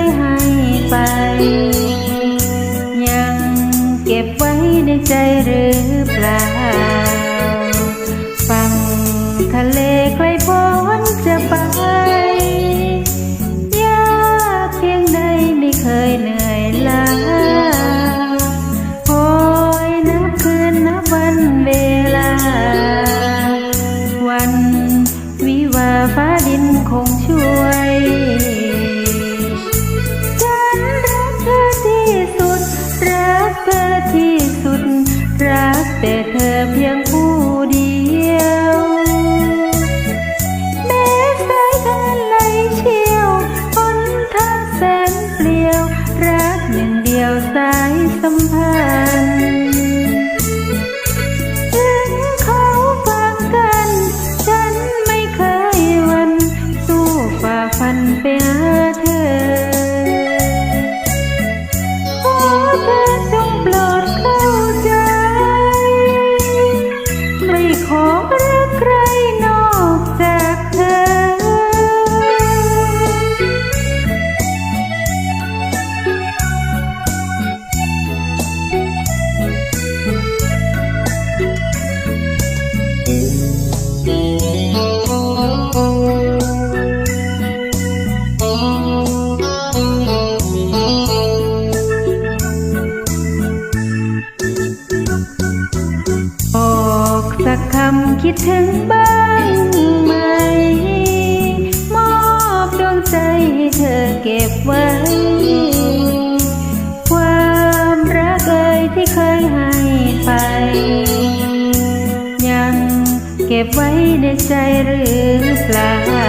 ยให้ไป ยังเก็บไว้ในใจเรือ คิดถึงบ้างไหม มอบดวงใจเธอเก็บไว้ ความรักเอ่ยที่เคยให้ไป ยังเก็บไว้ในใจหรือเปล่า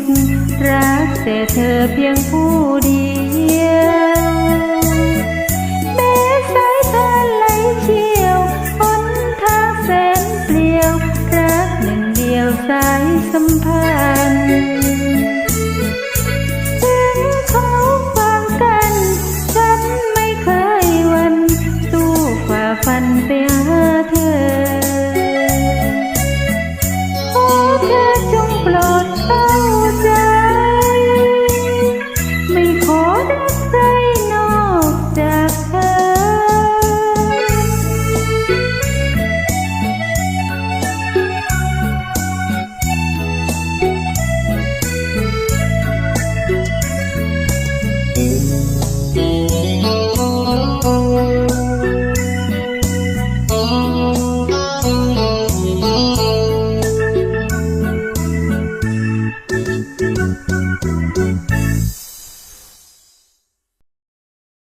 ด รักแต่เธอเพียงผู้เดียวแม้สายตาไหลเชี่ยวหนทางแสนเปลี่ยว รักหนึ่งเดียวสายสัมพันธ์